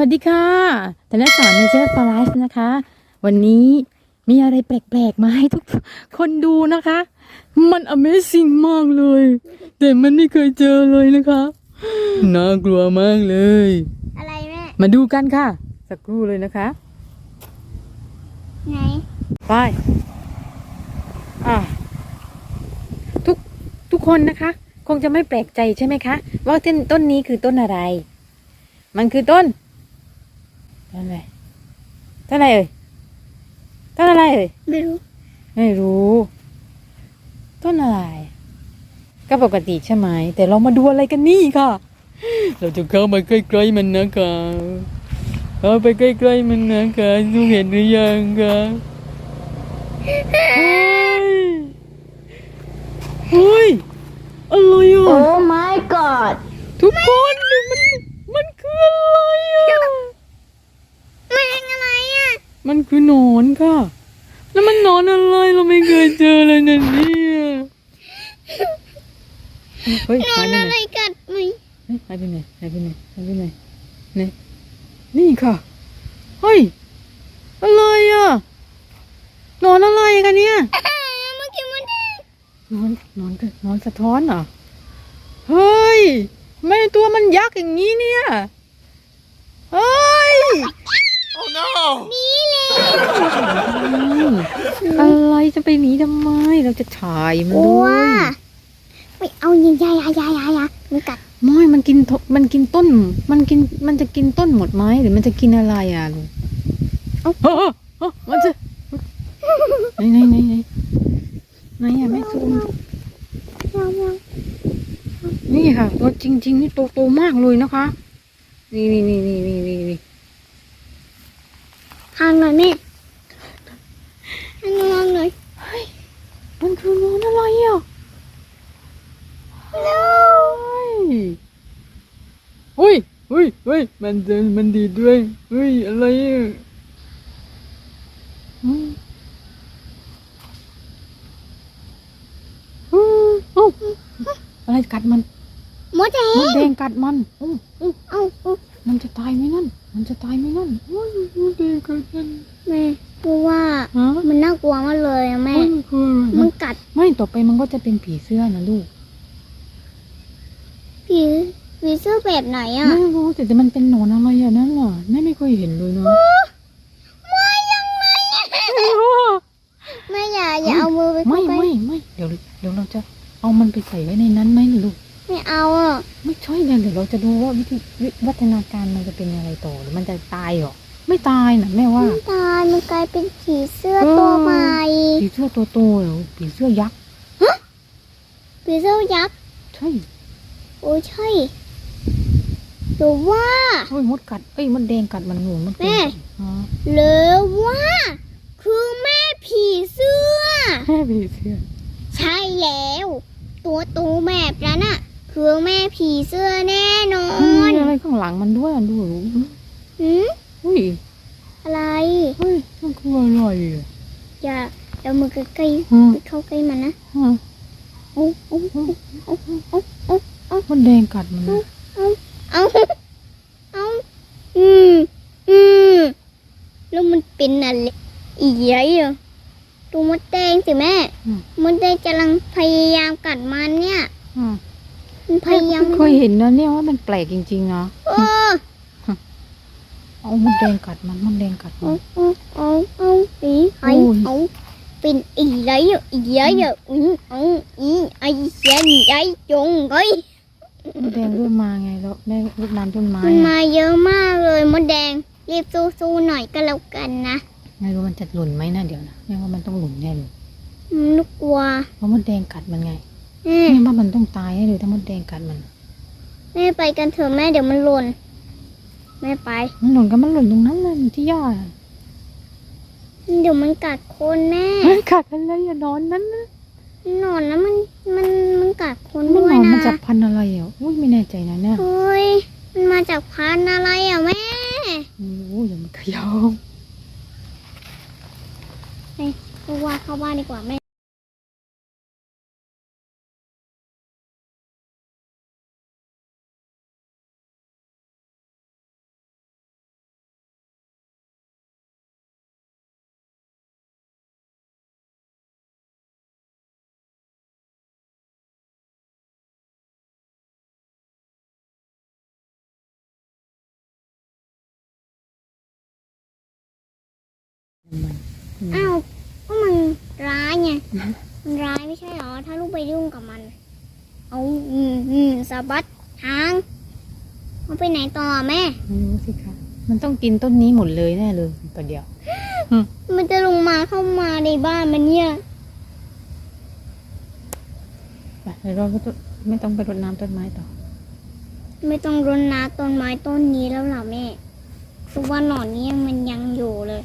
วัสดีค่ะธนสอนเนเจอร์ฟลาสนะคะ วันนี้มีอะไรแปลกๆ มาให้ทุกคนดูนะคะ มัน Amazing มากเลย แต่มันไม่เคยเจอเลยนะคะ น่ากลัวมากเลย อะไรแม่มาดูกันค่ะ สักครู่เลยนะคะ ไหน ไป อะ ทุกทุกคนนะคะ คงจะไม่แปลกใจใช่ไหมคะ ว่าต้นต้นนี้คือต้นอะไร มันคือต้นต้นอะไร ต้นอะไรเอ่ยต้นอะไรเอ่ยไม่รู้ ไม่รู้ ต้นอะไร ก็ปกติใช่ไหม แต่เรามาดูอะไรกันนี่ค่ะ เราจะเข้ามาใกล้ๆมันนะคะเข้าไปใกล้ๆมันนะคะดูเห็นหรือยังคะเฮ้ยเฮ้ยอะไรอะโอ้ my god ทุกคนมันมันคืออะไรอะ มันอะไรอะ มันคือหนอนค่ะ แล้วมันหนอนอะไรเราไม่เคยเจอเลยนะเนี่ยเฮ้ยนอหายนไปอะไหนไรกัดมึงเฮ้ยหายไปไหนหายไปไหนหายไปไหนนี่นี่ค่ะ เฮ้ย อะไรอะหนอนอะไรกันเนี่ย อ่าเมื่อกี้มันแดงนอนนอนกันนอนสะท้อนเหรอ เฮ้ยทำไม่ตัวมันยักษ์อย่างนี้เนี่ย เฮ้ยนี่เลย อืมอะไรจะไปหนีทำไม เราจะถ่ายมันกลัด้ววยไม่เอายิงยายายายายามันกัดไม่มันกินทมันกินต้น มันกินมันจะกินต้นหมดไหมหรือมันจะกินอะไรอะลุงเอ้าเอ้าเอ้ามันจะไหนไหนไหนไหนไหนอะแม่ซูมยังยังนี่ค่ะตัวจริง ๆ นี่โตโตมากเลยนะคะ นี่นี่นี่นี่นี่นี่นี่ห่างหน่อยแม่ ห่างหน่อยห่างหน่อยมันคือนอนอะไรอะ no เฮ้ยเฮ้ยเฮ้ยมันเดินมันดีดด้วยเฮ้ยอะไรอะอืมอืมเอ้าอะไรกัดมันมดแดมดงแดงกัดมันอู้อู้เอ้าเอ้ามันจะตายไหมนั่น มันจะตายไหมนั่นโอ้ยมดแดงกัดมันแม่กลัวว่าฮะมันน่ากลัวมากเลยอะแม่เฮ้ยมันคืออะไรมัมันนกัดไม่ต่อไปมันก็จะเป็นผีเสื้อนะลูก ผีผีเสื้อแบบไหนอะไม่รู้แต่แต่มันเป็นหนอนอะไรอะนั่นล่ะแม่ไม่เคยเห็นเลยเนาะมายังไงอะไม่รู้อะแม่อย่าอย่าเอามือไปไม่เข้าใกล้ไม่ไม่เดี๋ยวเดี๋ยวเราจะเอามันไปใส่ไว้ในนั้นไหมลูก ไม่เอาอะไม่ใช่เดี๋ยวเดี๋ยวเราจะดูว่าวิธีวิวัฒนาการมันจะเป็นยังไงต่อหรือมันจะตายเหรอไม่ตายนะแม่ว่าน้ำตาลมันกลายเป็นผีเสื้อเออตัวใหม่ผีเสื้อตัวโตเหรอผีเสื้อยักษ์ผีเสื้อยักษ์ใช่โอ้ใช่หรือว่าเฮ้ยมดกัดเอ้ยมดแดงกัดมันหนูมันเป็นแม่ฮะหรือว่า คือแม่ผีเสื้อแม่ผีเสื้อ ใช่แล้ว ตัวโตแบบนั้นอะ คือแม่ผีเสื้อแน่นอมันนมีอะไรข้างหลังมันด้วยอะดูหืมเฮ้ยอะไร เฮ้ยมันคืออะไรอะอย่าเอามือใกล้ฮะๆไปเข้าใกล้มันนะฮะโอ้โอ้โอ้โอ้โอ้โอ้มดแดงกัดมันนะเอาเอาเอาอืมอืมแล้วมันเป็นอะไรอีกไรอะตัวมดแดงสิแม่อืมมดแดงกำลังพยายามกัดมันเนี่ย อืม มันพยายามเคยเห็นนะเนี่ยว่ามันแปลกจริงๆนะเออเอามดแดงกัดมันมดแดงกัดมัเอาน เอาเอาเอาอีไอโอ้ย เอาเป็นอีไรอะอีไรอะอืมเอาอีไอเสียนไอจงไอมดแดงด้วยมาไงแล้วแม่รดน้ำต้นไม้มันอะมาเยอะมากเลยมดแดงรีบสู้ๆหน่อยก็แล้วกันนะไม่รู้มันจะหล่นไหมนะเดี๋ยวนะแม่ว่ามันต้องหล่นแน่เลยอืมลูกกลัวเพราะมดแดงกัดมันไง แม่แม่ว่ามันต้องตายแน่เลยถ้ามดแดงกัดมัน แม่ไปกันเถอะแม่เดี๋ยวมันหล่นแม่ไป มันหล่นก็มันหล่นตรงนั้นเลยที่ยอดอะเดี๋ยวมันกัดคนแม่เฮ้ยกัดอะไรอย่านอนนั้นนะหนอนแล้วมันมันมันกัดคนมันด้หวนยอนนะมาจากพันธุ์อะไรอะอุ้ยไม่แน่ใจนะเนี่ยเฮ้ยมันมาจากพันธุ์อะไรอะแม่โอ้ยอย่ามันเขยาวเพราะว่าเข้าบ้านดีกว่าแม่ อืมอ้าวก็มันร้ายไง มันร้ายไม่ใช่หรอ ถ้าลูกไปยุ่งกับมัน เอาอืมอืมสะบัดหางมันไปไหนต่อแม่ ไม่รู้สิคะมันต้องกินต้นนี้หมดเลยแน่เลยประเดี๋ยว มันจะลงมาเข้ามาในบ้านมันเนี่ยไปเดี๋ยวเราก็ต้องไม่ต้องไปรดน้ำต้นไม้ต่อ ไม่ต้องรดน้ำต้นไม้ต้นนี้แล้วเหรอแม่เพราะว่าหนอนนี้มันยังอยู่เลย